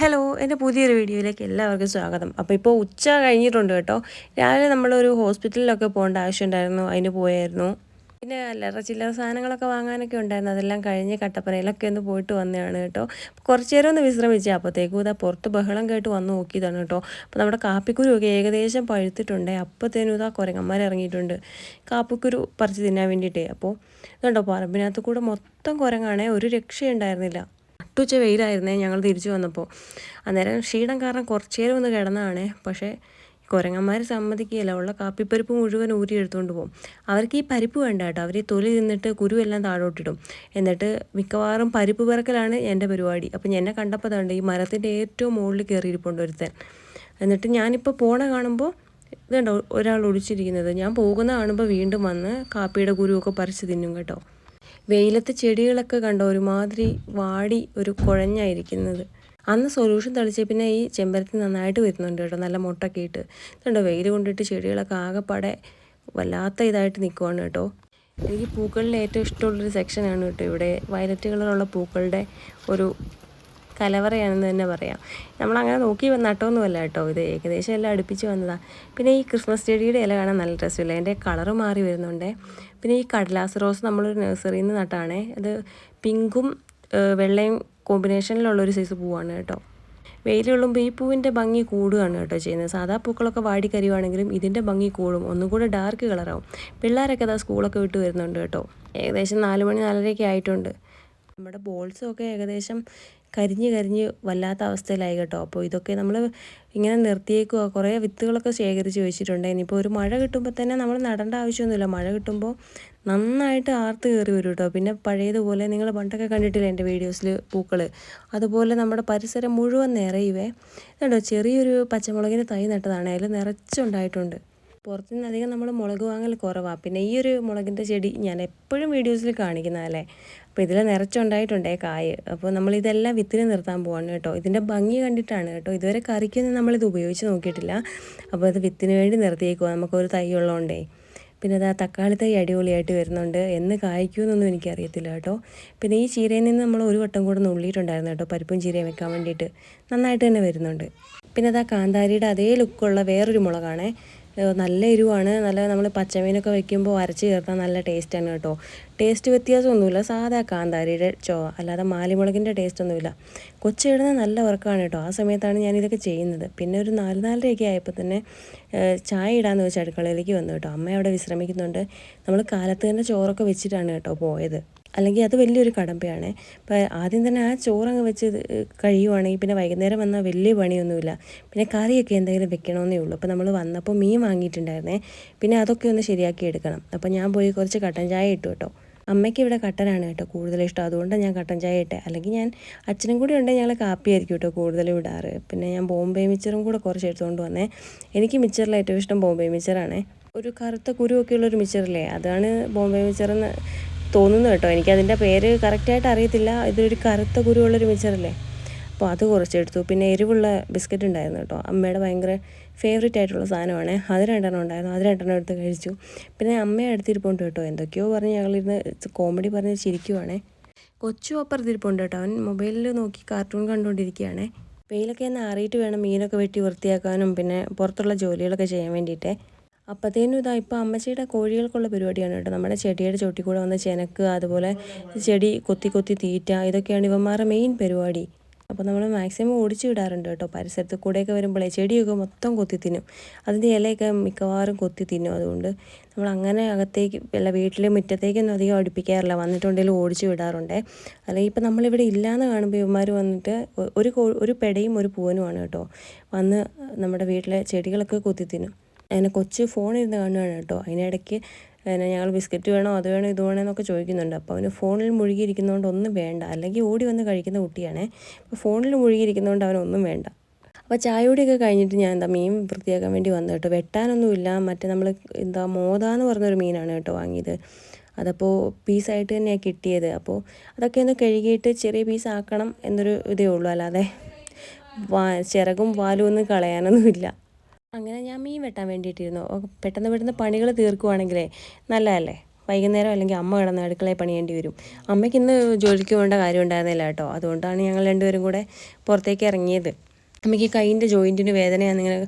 Hello എന്റെ പുതിയൊരു വീഡിയോയിലേക്ക് എല്ലാവർക്കും സ്വാഗതം. അപ്പോൾ ഇപ്പോൾ ഉച്ച കഴിഞ്ഞിട്ടുണ്ട് കേട്ടോ. രാവിലെ നമ്മളൊരു ഹോസ്പിറ്റലിലൊക്കെ പോകേണ്ട ആവശ്യമുണ്ടായിരുന്നു അതിന് പോയായിരുന്നു. പിന്നെ അല്ലറ ചില്ലറ സാധനങ്ങളൊക്കെ വാങ്ങാനൊക്കെ ഉണ്ടായിരുന്നു അതെല്ലാം കഴിഞ്ഞ് കട്ടപ്പനയിലൊക്കെ ഒന്ന് പോയിട്ട് വന്നതാണ് കേട്ടോ. കുറച്ച് നേരം ഒന്ന് വിശ്രമിച്ചു അപ്പോഴത്തേക്കും ഇതാ പുറത്ത് ബഹളം കേട്ട് വന്ന് നോക്കിയതാണ് കേട്ടോ. അപ്പോൾ നമ്മുടെ കാപ്പിക്കുരുവൊക്കെ ഏകദേശം പഴുത്തിട്ടുണ്ട് അപ്പോഴത്തേനും ഇതാ കുരങ്ങന്മാർ ഇറങ്ങിയിട്ടുണ്ട്. കാപ്പിക്കുരു പറിച്ച് തിന്നാൻ വേണ്ടിയിട്ടേ. അപ്പോൾ ഇതുണ്ടോ പറമ്പിനകത്ത് കൂടെ മൊത്തം കുരങ്ങാണേ ഒരു രക്ഷയുണ്ടായിരുന്നില്ല. നട്ടുച്ച വെയിലായിരുന്നേ ഞങ്ങൾ തിരിച്ചു വന്നപ്പോൾ. അന്നേരം ക്ഷീണം കാരണം കുറച്ച് നേരം ഒന്ന് കിടന്നതാണേ പക്ഷേ കുരങ്ങന്മാർ സമ്മതിക്കുകയില്ല. ഉള്ള കാപ്പിപ്പരിപ്പ് മുഴുവൻ ഊരി എടുത്തുകൊണ്ട് പോകും. അവർക്ക് ഈ പരിപ്പ് വേണ്ട കേട്ടോ. അവർ ഈ തൊലി തിന്നിട്ട് കുരുവെല്ലാം താഴോട്ടിടും. എന്നിട്ട് മിക്കവാറും പരിപ്പ് പിറക്കലാണ് എന്റെ പരിപാടി. അപ്പം എന്നെ കണ്ടപ്പോൾ തന്നെ ഈ മരത്തിന്റെ ഏറ്റവും മുകളിൽ കയറിയിരിപ്പുണ്ട് ഒരുത്തൻ. എന്നിട്ട് ഞാനിപ്പോൾ പോണ കാണുമ്പോൾ ഇതുണ്ടോ ഒരാൾ ഒളിച്ചിരിക്കുന്നത്. ഞാൻ പോകുന്ന കാണുമ്പോൾ വീണ്ടും വന്ന് കാപ്പിയുടെ കുരുവൊക്കെ പറിച്ച് തിന്നും കേട്ടോ. വെയിലത്ത് ചെടികളൊക്കെ കണ്ട? ഒരുമാതിരി വാടി ഒരു കുഴഞ്ഞായിരിക്കുന്നത്. അന്ന് സൊല്യൂഷൻ തളിച്ച പിന്നെ ഈ ചെമ്പരത്തി നന്നായിട്ട് വരുന്നുണ്ട് കേട്ടോ നല്ല മുട്ടൊക്കെ ഇട്ട്. ഇതുണ്ടോ? വെയിൽ കൊണ്ടിട്ട് ചെടികളൊക്കെ ആകെപ്പാടെ വല്ലാത്ത ഇതായിട്ട് നിൽക്കുവാണ് കേട്ടോ. എനിക്ക് പൂക്കളിൽ ഏറ്റവും ഇഷ്ടമുള്ളൊരു സെക്ഷനാണ് കേട്ടോ ഇവിടെ. വയലറ്റ് കളറുള്ള പൂക്കളുടെ ഒരു കലവറയാണെന്ന് തന്നെ പറയാം. നമ്മളങ്ങനെ നോക്കി നട്ടൊന്നുമല്ല കേട്ടോ ഇത്. ഏകദേശം എല്ലാം അടുപ്പിച്ച് വന്നതാണ് പിന്നെ ഈ ക്രിസ്മസ് ചെടിയുടെ ഇല കാണാൻ നല്ല രസമില്ല. അതിന്റെ കളറ് മാറി വരുന്നുണ്ട്. പിന്നെ ഈ കടലാസ് റോസ് നമ്മളൊരു നഴ്സറിയിൽ നിന്ന് നട്ടാണേ. അത് പിങ്കും വെള്ളയും കോമ്പിനേഷനിലുള്ളൊരു സൈസ് പൂവാണ് കേട്ടോ. വെയിൽ കൊള്ളുമ്പോൾ ഈ പൂവിന്റെ ഭംഗി കൂടുകയാണ് കേട്ടോ ചെയ്യുന്നത്. സാധാ പൂക്കളൊക്കെ വാടി കരിവാണെങ്കിലും ഇതിന്റെ ഭംഗി കൂടും. ഒന്നും കൂടെ ഡാർക്ക് കളറാവും. പിള്ളേരൊക്കെ അതാ സ്കൂളൊക്കെ വിട്ട് വരുന്നുണ്ട് കേട്ടോ. ഏകദേശം നാല് മണി നാലരയൊക്കെ ആയിട്ടുണ്ട്. നമ്മുടെ ബോൾസും ഒക്കെ ഏകദേശം കരിഞ്ഞ് കരിഞ്ഞ് വല്ലാത്ത അവസ്ഥയിലായി കേട്ടോ. അപ്പോൾ ഇതൊക്കെ നമ്മൾ ഇങ്ങനെ നിർത്തിയേക്കുക കുറേ വിത്തുകളൊക്കെ ശേഖരിച്ച് വെച്ചിട്ടുണ്ട്. ഇനിയിപ്പോൾ ഒരു മഴ കിട്ടുമ്പോൾ തന്നെ നമ്മൾ നടേണ്ട ആവശ്യമൊന്നുമില്ല. മഴ കിട്ടുമ്പോൾ നന്നായിട്ട് ആർത്ത് കയറി വരും കേട്ടോ. പിന്നെ പഴയതുപോലെ നിങ്ങൾ പണ്ടൊക്കെ കണ്ടിട്ടില്ല എന്റെ വീഡിയോസിൽ പൂക്കൾ അതുപോലെ നമ്മുടെ പരിസരം മുഴുവൻ നിറയുവേ. കേട്ടോ ചെറിയൊരു പച്ചമുളകിന്റെ തൈ നട്ടതാണ്. അതിൽ നിറച്ചുണ്ടായിട്ടുണ്ട്. പുറത്തുനിന്ന് അധികം നമ്മൾ മുളക് വാങ്ങൽ കുറവാണ് പിന്നെ ഈ ഒരു മുളകിന്റെ ചെടി ഞാൻ എപ്പോഴും വീഡിയോസിൽ കാണിക്കുന്നതല്ലേ അപ്പോൾ ഇതിൽ നിറച്ചുണ്ടായിട്ടുണ്ടേ കായ്. അപ്പോൾ നമ്മൾ നമ്മളിതെല്ലാം വിത്തിന് നിർത്താൻ പോവാണ് കേട്ടോ. ഇതിന്റെ ഭംഗി കണ്ടിട്ടാണ് കേട്ടോ. ഇതുവരെ കറിക്കൊന്നും നമ്മളിത് ഉപയോഗിച്ച് നോക്കിയിട്ടില്ല. അപ്പോൾ അത് വിത്തിന് വേണ്ടി നിർത്തിയേക്കുക നമുക്കൊരു തൈ ഉള്ളതുകൊണ്ടേ പിന്നെ അത് ആ തക്കാളി തൈ അടിപൊളിയായിട്ട് വരുന്നുണ്ട്. എന്ന് കായ്ക്കുമെന്നൊന്നും എനിക്കറിയത്തില്ല കേട്ടോ. പിന്നെ ഈ ചീരയിൽ നിന്ന് നമ്മൾ ഒരു വട്ടം കൂടെ നുള്ളിയിട്ടുണ്ടായിരുന്നു കേട്ടോ. പരിപ്പും ചീരയും വെക്കാൻ വേണ്ടിയിട്ട്. നന്നായിട്ട് തന്നെ വരുന്നുണ്ട്. പിന്നെ അത് ആ കാന്താരിയുടെ അതേ ലുക്കുള്ള വേറൊരു മുളകാണേ. നല്ല എരിവാണ്. നല്ല നമ്മൾ പച്ചമീനൊക്കെ വെക്കുമ്പോൾ അരച്ച് ചേർത്താൽ നല്ല ടേസ്റ്റാണ് കേട്ടോ. ടേസ്റ്റ് വ്യത്യാസമൊന്നുമില്ല. സാധാ കാന്താരിയുടെ ചോ അല്ലാതെ മാലിമുളകിന്റെ ടേസ്റ്റ് ഒന്നുമില്ല. കൊച്ചിടുന്ന നല്ല വർക്കാണ് കേട്ടോ. ആ സമയത്താണ് ഞാനിതൊക്കെ ചെയ്യുന്നത്. പിന്നെ ഒരു നാല് നാലരയൊക്കെ ആയപ്പോൾ തന്നെ ചായ ഇടാമെന്ന് വെച്ച് അടുക്കളയിലേക്ക് വന്നു കേട്ടോ. അമ്മ അവിടെ വിശ്രമിക്കുന്നുണ്ട്. നമ്മൾ കാലത്ത് തന്നെ ചോറൊക്കെ വെച്ചിട്ടാണ് കേട്ടോ പോയത്. അല്ലെങ്കിൽ അത് വലിയൊരു കടമ്പയാണ്. ഇപ്പം ആദ്യം തന്നെ ആ ചോറങ്ങ് വെച്ച് കഴിയുവാണെങ്കിൽ പിന്നെ വൈകുന്നേരം വന്നാൽ വലിയ പണിയൊന്നുമില്ല. പിന്നെ കറിയൊക്കെ എന്തെങ്കിലും വെക്കണമെന്നേ ഉള്ളൂ. അപ്പോൾ നമ്മൾ വന്നപ്പോൾ മീൻ വാങ്ങിയിട്ടുണ്ടായിരുന്നേ. പിന്നെ അതൊക്കെ ഒന്ന് ശരിയാക്കി എടുക്കണം. അപ്പോൾ ഞാൻ പോയി കുറച്ച് കട്ടൻ ചായ ഇട്ടു കേട്ടോ. അമ്മയ്ക്ക് ഇവിടെ കട്ടനാണ് കേട്ടോ കൂടുതൽ ഇഷ്ടം. അതുകൊണ്ടാണ് ഞാൻ കട്ടൻ ചായ ഇട്ടേ. അല്ലെങ്കിൽ ഞാൻ അച്ഛനും കൂടി ഉണ്ടെങ്കിൽ ഞങ്ങൾ കാപ്പിയായിരിക്കും കേട്ടോ കൂടുതലും ഇടാറ്. പിന്നെ ഞാൻ ബോംബെ മിച്ചറും കൂടെ കുറച്ച് എടുത്തുകൊണ്ട് വന്നേ. എനിക്ക് മിച്ചറിൽ ഏറ്റവും ഇഷ്ടം ബോംബെ മിച്ചറാണേ. ഒരു കറുത്ത കുരുവൊക്കെ ഉള്ളൊരു മിച്ചറില്ലേ? അതാണ് ബോംബെ മിച്ചറെന്ന് തോന്നുന്നു കേട്ടോ. എനിക്കതിന്റെ പേര് കറക്റ്റായിട്ട് അറിയത്തില്ല. ഇതൊരു കറുത്ത കുരുവുള്ളൊരു മിച്ചറല്ലേ അപ്പോൾ അത് കുറച്ചെടുത്തു പിന്നെ എരിവുള്ള ബിസ്ക്കറ്റ് ഉണ്ടായിരുന്നു കേട്ടോ. അമ്മയുടെ ഭയങ്കര ഫേവറേറ്റ് ആയിട്ടുള്ള സാധനമാണ്. അത് രണ്ടെണ്ണം ഉണ്ടായിരുന്നു. അത് രണ്ടെണ്ണം എടുത്ത് കഴിച്ചു. പിന്നെ അമ്മയെ അടുത്തിരിപ്പുണ്ട് കേട്ടോ. എന്തൊക്കെയോ പറഞ്ഞ് ഞങ്ങളിരുന്ന് കോമഡി പറഞ്ഞ് ചിരിക്കുവാണേ. കൊച്ചു അപ്പുറത്തിരിപ്പുണ്ട് കേട്ടോ. അവൻ മൊബൈലിൽ നോക്കി കാർട്ടൂൺ കണ്ടുകൊണ്ടിരിക്കുകയാണേ വെയിലൊക്കെ ഒന്ന് ആറിയിട്ട് വേണം മീനൊക്കെ വെട്ടി വൃത്തിയാക്കാനും പിന്നെ പുറത്തുള്ള ജോലികളൊക്കെ ചെയ്യാൻ വേണ്ടിയിട്ടേ. അപ്പോഴത്തേനും ഇതാ ഇപ്പോൾ അമ്മച്ചിയുടെ കോഴികൾക്കുള്ള പരിപാടിയാണ് കേട്ടോ. നമ്മുടെ ചെടിയുടെ ചോട്ടി കൂടെ വന്ന് ചെനക്ക് അതുപോലെ ചെടി കൊത്തി കൊത്തി തീറ്റ ഇതൊക്കെയാണ് ഇവന്മാരുടെ മെയിൻ പരിപാടി. അപ്പോൾ നമ്മൾ മാക്സിമം ഓടിച്ചു വിടാറുണ്ട് കേട്ടോ. പരിസരത്ത് കൂടെയൊക്കെ വരുമ്പോഴേ ചെടിയൊക്കെ മൊത്തം കൊത്തി തിന്നും. അതിന്റെ ഇലയൊക്കെ മിക്കവാറും കൊത്തി തിന്നും. അതുകൊണ്ട് നമ്മൾ അങ്ങനെ അകത്തേക്ക് അല്ല വീട്ടിലെ മുറ്റത്തേക്കൊന്നും അധികം അടുപ്പിക്കാറില്ല. വന്നിട്ടുണ്ടെങ്കിൽ ഓടിച്ചു വിടാറുണ്ട് അല്ലെങ്കിൽ ഇപ്പം നമ്മളിവിടെ ഇല്ലയെന്ന് കാണുമ്പോൾ ഇവന്മാർ വന്നിട്ട് ഒരു ഒരു പെടയും ഒരു പൂവനുമാണ് കേട്ടോ. വന്ന് നമ്മുടെ വീട്ടിലെ ചെടികളൊക്കെ കൊത്തി തിന്നും. അങ്ങനെ കൊച്ച് ഫോണിരുന്ന് കാണുകയാണ് കേട്ടോ. അതിനിടയ്ക്ക് പിന്നെ ഞങ്ങൾ ബിസ്ക്കറ്റ് വേണോ അത് വേണോ ഇത് വേണോ എന്നൊക്കെ ചോദിക്കുന്നുണ്ട്. അപ്പോൾ അവന് ഫോണിൽ മുഴുകിയിരിക്കുന്നതുകൊണ്ട് ഒന്നും വേണ്ട. അല്ലെങ്കിൽ ഓടി വന്ന് കഴിക്കുന്ന കുട്ടിയാണേ. അപ്പോൾ ഫോണിൽ മുഴുകിയിരിക്കുന്നതുകൊണ്ട് അവനൊന്നും വേണ്ട. അപ്പോൾ ചായയോടെയൊക്കെ കഴിഞ്ഞിട്ട് ഞാൻ എന്താ മീൻ വൃത്തിയാക്കാൻ വേണ്ടി വന്നു കേട്ടോ. വെട്ടാനൊന്നുമില്ല. മറ്റേ നമ്മൾ എന്താ മോത എന്ന് പറഞ്ഞൊരു മീനാണ് കേട്ടോ വാങ്ങിയത്. അതപ്പോൾ പീസായിട്ട് തന്നെയാണ് കിട്ടിയത്. അപ്പോൾ അതൊക്കെ ഒന്ന് കഴുകിയിട്ട് ചെറിയ പീസ് ആക്കണം എന്നൊരു ഇതേ ഉള്ളൂ. അല്ലാതെ വാ ചിറകും വാലും ഒന്നും കളയാനൊന്നുമില്ല. അങ്ങനെ ഞാൻ മീൻ വെട്ടാൻ വേണ്ടിയിട്ടിരുന്നു. പെട്ടെന്ന് പെട്ടെന്ന് പണികൾ തീർക്കുവാണെങ്കിലേ നല്ലതല്ലേ? വൈകുന്നേരം അല്ലെങ്കിൽ അമ്മ കിടന്ന് അടുക്കളയിൽ പണിയേണ്ടി വരും. അമ്മയ്ക്ക് ഇന്ന് ജോലിക്ക് പോകേണ്ട കാര്യം ഉണ്ടായിരുന്നില്ല കേട്ടോ. അതുകൊണ്ടാണ് ഞങ്ങൾ രണ്ടുപേരും കൂടെ പുറത്തേക്ക് ഇറങ്ങിയത്. അമ്മയ്ക്ക് കൈയിന്റെ ജോയിന്റിന് വേദനയാണ് ഇങ്ങനെ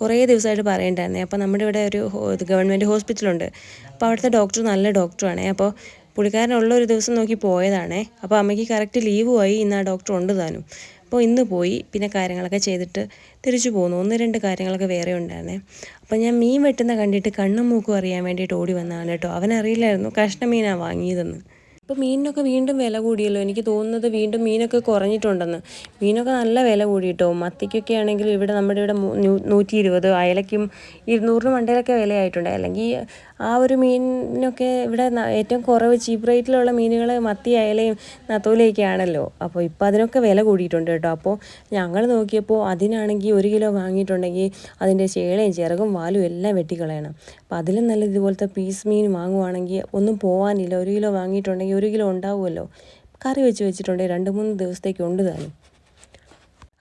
കുറേ ദിവസമായിട്ട് പറയണ്ടായിരുന്നേ. അപ്പോൾ നമ്മുടെ ഇവിടെ ഒരു ഗവൺമെന്റ് ഹോസ്പിറ്റലുണ്ട്. അപ്പോൾ അവിടുത്തെ ഡോക്ടർ നല്ല ഡോക്ടറാണേ. അപ്പോൾ പുള്ളിക്കാരനുള്ള ഒരു ദിവസം നോക്കി പോയതാണേ. അപ്പോൾ അമ്മയ്ക്ക് കറക്റ്റ് ലീവ് പോയി ഇന്ന് ആ ഡോക്ടർ ഉണ്ട് താനും. അപ്പോൾ ഇന്ന് പോയി പിന്നെ കാര്യങ്ങളൊക്കെ ചെയ്തിട്ട് തിരിച്ചു പോന്നു. ഒന്ന് രണ്ട് കാര്യങ്ങളൊക്കെ വേറെ ഉണ്ടായിരുന്നേ. അപ്പോൾ ഞാൻ മീൻ വെട്ടുന്ന കണ്ടിട്ട് കണ്ണും മൂക്കും അറിയാൻ വേണ്ടിയിട്ട് ഓടി വന്നതാണ് കേട്ടോ. അവനറിയില്ലായിരുന്നു കഷ്ണ മീനാണ് വാങ്ങിയതെന്ന്. ഇപ്പോൾ മീനിനൊക്കെ വീണ്ടും വില കൂടിയല്ലോ. എനിക്ക് തോന്നുന്നത് വീണ്ടും മീനൊക്കെ കുറഞ്ഞിട്ടുണ്ടെന്ന്. മീനൊക്കെ നല്ല വില കൂടിയിട്ടോ? മത്തിക്കൊക്കെ ആണെങ്കിൽ ഇവിടെ നമ്മുടെ ഇവിടെ നൂറ്റി ഇരുപത് അയലയ്ക്കും ഇരുന്നൂറിന് മണ്ടയിലൊക്കെ വിലയായിട്ടുണ്ട്. അല്ലെങ്കിൽ ആ ഒരു മീനിനൊക്കെ ഇവിടെ ഏറ്റവും കുറവ് ചീപ്പ് റേറ്റിലുള്ള മീനുകൾ മത്തി അയലയും നത്തോലയൊക്കെ ആണല്ലോ. അപ്പോൾ ഇപ്പോൾ അതിനൊക്കെ വില കൂടിയിട്ടുണ്ട് കേട്ടോ. അപ്പോൾ ഞങ്ങൾ നോക്കിയപ്പോൾ അതിനാണെങ്കിൽ ഒരു കിലോ വാങ്ങിയിട്ടുണ്ടെങ്കിൽ അതിന്റെ ചേളയും ചിറകും വാലും എല്ലാം വെട്ടിക്കളയണം. അപ്പോൾ അതിലും നല്ല ഇതുപോലത്തെ പീസ് മീൻ വാങ്ങുവാണെങ്കിൽ ഒന്നും പോകാനില്ല ഒരു കിലോ വാങ്ങിയിട്ടുണ്ടെങ്കിൽ ഒരു കിലോ ഉണ്ടാവുമല്ലോ? കറി വെച്ച് വെച്ചിട്ടുണ്ടെങ്കിൽ രണ്ട് മൂന്ന് ദിവസത്തേക്ക് ഉണ്ട് താനും.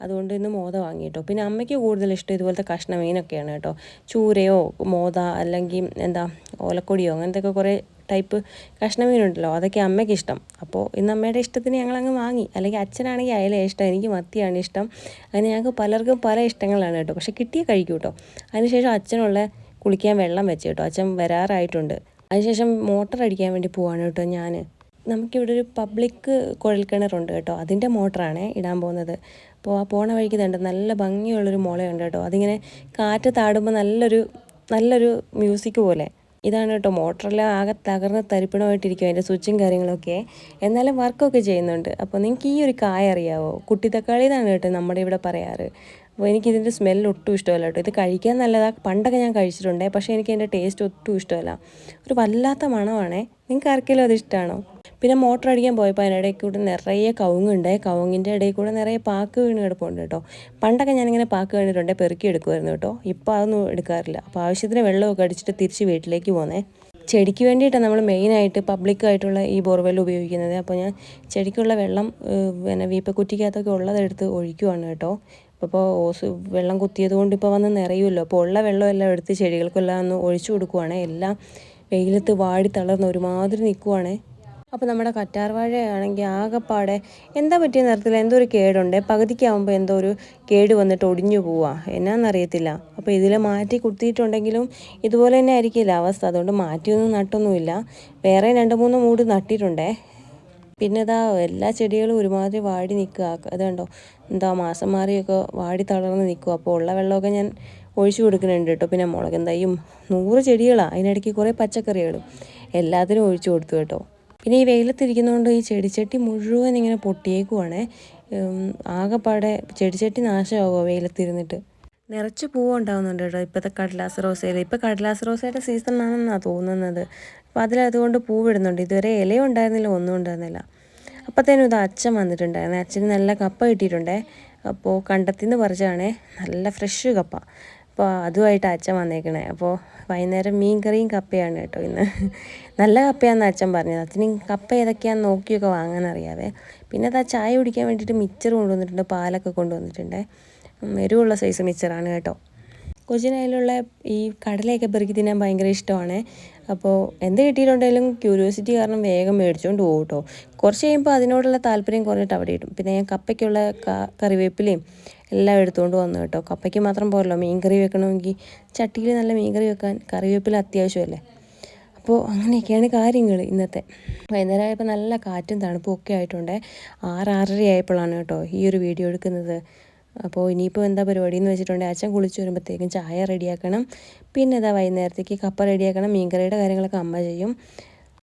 അതുകൊണ്ട് ഇന്ന് മോദ വാങ്ങി കേട്ടോ പിന്നെ അമ്മയ്ക്ക് കൂടുതൽ ഇഷ്ടം ഇതുപോലത്തെ കഷ്ണ മീനൊക്കെയാണ് കേട്ടോ. ചൂരയോ മോദ അല്ലെങ്കിൽ എന്താ ഓലക്കൊടിയോ അങ്ങനത്തെ കുറേ ടൈപ്പ് കഷ്ണ മീനുണ്ടല്ലോ. അതൊക്കെ അമ്മയ്ക്ക് ഇഷ്ടം. അപ്പോൾ ഇന്ന് അമ്മയുടെ ഇഷ്ടത്തിന് ഞങ്ങളങ്ങ് വാങ്ങി. അല്ലെങ്കിൽ അച്ഛനാണെങ്കിൽ അയല ഇഷ്ടം എനിക്ക് മത്തിയാണ് ഇഷ്ടം. അങ്ങനെ ഞങ്ങൾക്ക് പലർക്കും പല ഇഷ്ടങ്ങളാണ് കേട്ടോ. പക്ഷേ കിട്ടിയേ കഴിക്കും കേട്ടോ. അതിനുശേഷം അച്ഛനുള്ള കുളിക്കാൻ വെള്ളം വെച്ച് കേട്ടോ. അച്ഛൻ വരാറായിട്ടുണ്ട്. അതിനുശേഷം മോട്ടർ അടിക്കാൻ വേണ്ടി പോവാണ് കേട്ടോ ഞാൻ നമുക്കിവിടെ ഒരു പബ്ലിക് കുഴൽക്കിണറുണ്ട് കേട്ടോ. അതിന്റെ മോട്ടറാണ് ഇടാൻ പോകുന്നത്. അപ്പോൾ ആ പോണ വഴിക്ക് തണ്ട് നല്ല ഭംഗിയുള്ളൊരു മുളയുണ്ട് കേട്ടോ. അതിങ്ങനെ കാറ്റ് താടുമ്പോൾ നല്ലൊരു നല്ലൊരു മ്യൂസിക് പോലെ. ഇതാണ് കേട്ടോ മോട്ടറെല്ലാം ആകെ തകർന്ന് തരിപ്പണമായിട്ടിരിക്കും അതിന്റെ സ്വിച്ചും കാര്യങ്ങളൊക്കെ. എന്നാലും വർക്കൊക്കെ ചെയ്യുന്നുണ്ട്. അപ്പോൾ നിങ്ങൾക്ക് ഈ ഒരു കായ അറിയാവോ? കുട്ടി തക്കാളി എന്നാണ് കേട്ടോ നമ്മുടെ ഇവിടെ പറയാറ്. അപ്പോൾ എനിക്കിതിന്റെ സ്മെല്ല് ഒട്ടും ഇഷ്ടമല്ല കേട്ടോ. ഇത് കഴിക്കാൻ നല്ലതാണ് പണ്ടൊക്കെ ഞാൻ കഴിച്ചിട്ടുണ്ട് പക്ഷേ എനിക്ക് അതിന്റെ ടേസ്റ്റ് ഒട്ടും ഇഷ്ടമല്ല. ഒരു വല്ലാത്ത മണമാണേ. നിങ്ങൾക്ക് ആർക്കെങ്കിലും അത് ഇഷ്ടമാണോ പിന്നെ മോട്ടർ അടിക്കാൻ പോയപ്പോൾ അതിനിടയിൽ കൂടെ നിറയെ കവുങ്ങുണ്ട്. കവുങ്ങിന്റെ ഇടയിൽ കൂടെ നിറയെ പാക്ക് വീണ് കിടപ്പുണ്ട് കേട്ടോ. പണ്ടൊക്കെ ഞാനിങ്ങനെ പാക്ക് വീണിട്ടുണ്ട് പെറുക്കി എടുക്കുമായിരുന്നു കേട്ടോ. ഇപ്പോൾ അതൊന്നും എടുക്കാറില്ല. അപ്പോൾ ആവശ്യത്തിന് വെള്ളമൊക്കെ അടിച്ചിട്ട് തിരിച്ച് വീട്ടിലേക്ക് പോന്നേ. ചെടിക്ക് വേണ്ടിയിട്ടാണ് നമ്മൾ മെയിനായിട്ട് പബ്ലിക്കായിട്ടുള്ള ഈ ബോർവെൽ ഉപയോഗിക്കുന്നത്. അപ്പോൾ ഞാൻ ചെടിക്കുള്ള വെള്ളം പിന്നെ വീപ്പക്കുറ്റിക്കകത്തൊക്കെ ഉള്ളതെടുത്ത് ഒഴിക്കുവാണ് കേട്ടോ. അപ്പോൾ ഓസ് വെള്ളം കുത്തിയത് കൊണ്ട് ഇപ്പോൾ വന്ന് നിറയുമല്ലോ. അപ്പോൾ ഉള്ള വെള്ളമെല്ലാം എടുത്ത് ചെടികൾക്കെല്ലാം ഒന്ന് ഒഴിച്ചു കൊടുക്കുവാണേ. എല്ലാം വെയിലത്ത് വാടി തളർന്ന് ഒരുമാതിരി നിൽക്കുവാണേ. അപ്പോൾ നമ്മുടെ കറ്റാർവാഴയാണെങ്കിൽ ആകെപ്പാടെ എന്താ പറ്റിയ നിറത്തിൽ എന്തോ ഒരു കേടുണ്ട്? പകുതിക്കാവുമ്പോൾ എന്തോ ഒരു കേട് വന്നിട്ട് ഒടിഞ്ഞു പോവാ. എന്നാന്നറിയത്തില്ല. അപ്പോൾ ഇതിൽ മാറ്റി കുത്തിയിട്ടുണ്ടെങ്കിലും ഇതുപോലെ തന്നെ ആയിരിക്കില്ല അവസ്ഥ. അതുകൊണ്ട് മാറ്റിയൊന്നും നട്ടൊന്നുമില്ല. വേറെ രണ്ട് മൂന്ന് മൂട് നട്ടിട്ടുണ്ടേ. പിന്നെ ഇതാ എല്ലാ ചെടികളും ഒരുമാതിരി വാടി നിൽക്കുക. അത് കണ്ടോ? എന്താ മാസം മാറിയൊക്കെ വാടി തളർന്ന് നിൽക്കുക. അപ്പോൾ ഉള്ള വെള്ളമൊക്കെ ഞാൻ ഒഴിച്ചു കൊടുക്കുന്നുണ്ട് കേട്ടോ. പിന്നെ മുളക് എന്തായും നൂറ് ചെടികളാണ് അതിനിടയ്ക്ക് കുറേ പച്ചക്കറികളും എല്ലാത്തിനും ഒഴിച്ചു കൊടുത്തു കേട്ടോ. പിന്നെ ഈ വെയിലത്തിരിക്കുന്നതുകൊണ്ട് ഈ ചെടിച്ചട്ടി മുഴുവൻ ഇങ്ങനെ പൊട്ടിയേക്കുവാണ്. ആകെപ്പാടെ ചെടിച്ചട്ടി നാശമാകുമോ വെയിലത്തിരുന്നിട്ട്? നിറച്ച് പൂവുണ്ടാവുന്നുണ്ട് കേട്ടോ ഇപ്പോഴത്തെ കടലാസ് റോസയിൽ ഇപ്പോൾ കടലാസ് റോസയുടെ സീസൺ ആണെന്നാണ് തോന്നുന്നത്. അപ്പോൾ അതിലതുകൊണ്ട് പൂവിടുന്നുണ്ട്. ഇതുവരെ ഇലയും ഉണ്ടായിരുന്നില്ല ഒന്നും ഉണ്ടായിരുന്നില്ല. അപ്പോഴത്തേനും ഇത് അച്ഛൻ വന്നിട്ടുണ്ടായിരുന്നു. അച്ഛന് നല്ല കപ്പ കിട്ടിയിട്ടുണ്ടേ. അപ്പോൾ കണ്ടത്തിൽ നിന്ന് നല്ല ഫ്രഷ് കപ്പ. അപ്പോൾ അതുമായിട്ട് അച്ഛൻ വന്നേക്കണേ. അപ്പോൾ വൈകുന്നേരം മീൻ കറിയും കപ്പയാണ് കേട്ടോ ഇന്ന്. നല്ല കപ്പയാണെന്ന് അച്ഛൻ പറഞ്ഞത്. അച്ഛന് കപ്പ ഏതൊക്കെയാണെന്ന് നോക്കിയൊക്കെ വാങ്ങാൻ അറിയാവേ. പിന്നെ അത് ചായ കുടിക്കാൻ വേണ്ടിയിട്ട് മിച്ചർ കൊണ്ടുവന്നിട്ടുണ്ട്. പാലൊക്കെ കൊണ്ടുവന്നിട്ടുണ്ട്. എരിവുള്ള സൈസ് മിച്ചറാണ് കേട്ടോ. കൊച്ചിനതിലുള്ള ഈ കടലയൊക്കെ പെറുക്കി തിന്നാൻ ഭയങ്കര ഇഷ്ടമാണ്. അപ്പോൾ എന്ത് കിട്ടിയിട്ടുണ്ടെങ്കിലും ക്യൂരിയോസിറ്റി കാരണം വേഗം മേടിച്ചുകൊണ്ട് പോകും കേട്ടോ. കുറച്ച് കഴിയുമ്പോൾ അതിനോടുള്ള താല്പര്യം കുറഞ്ഞിട്ട് അവിടെ ഇടും. പിന്നെ ഞാൻ കപ്പയ്ക്കുള്ള കറിവേപ്പിലയും എല്ലാം എടുത്തുകൊണ്ട് വന്നു കേട്ടോ. കപ്പയ്ക്ക് മാത്രം പോരല്ലോ. മീൻ കറി വെക്കണമെങ്കിൽ ചട്ടിയിൽ നല്ല മീൻ കറി വെക്കാൻ കറിവേപ്പില അത്യാവശ്യമല്ലേ? അപ്പോൾ അങ്ങനെയൊക്കെയാണ് കാര്യങ്ങൾ ഇന്നത്തെ. വൈകുന്നേരം ആയപ്പോൾ നല്ല കാറ്റും തണുപ്പും ഒക്കെ ആയിട്ടുണ്ട്. ആറ് ആയപ്പോഴാണ് കേട്ടോ ഈ ഒരു വീഡിയോ എടുക്കുന്നത്. അപ്പോൾ ഇനിയിപ്പോൾ എന്താ പരിപാടി എന്ന് വെച്ചിട്ടുണ്ടെങ്കിൽ അച്ഛൻ കുളിച്ച് വരുമ്പോഴത്തേക്കും ചായ റെഡിയാക്കണം. പിന്നെ ഇതാ വൈകുന്നേരത്തേക്ക് കപ്പ റെഡിയാക്കണം മീൻകറിയുടെ കാര്യങ്ങളൊക്കെ അമ്മ ചെയ്യും.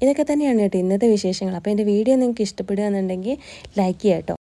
ഇതൊക്കെ തന്നെയാണ് കേട്ടോ ഇന്നത്തെ വിശേഷങ്ങൾ. അപ്പോൾ എന്റെ വീഡിയോ നിങ്ങൾക്ക് ഇഷ്ടപ്പെടുകയെന്നുണ്ടെങ്കിൽ ലൈക്ക് ചെയ്യാം കേട്ടോ.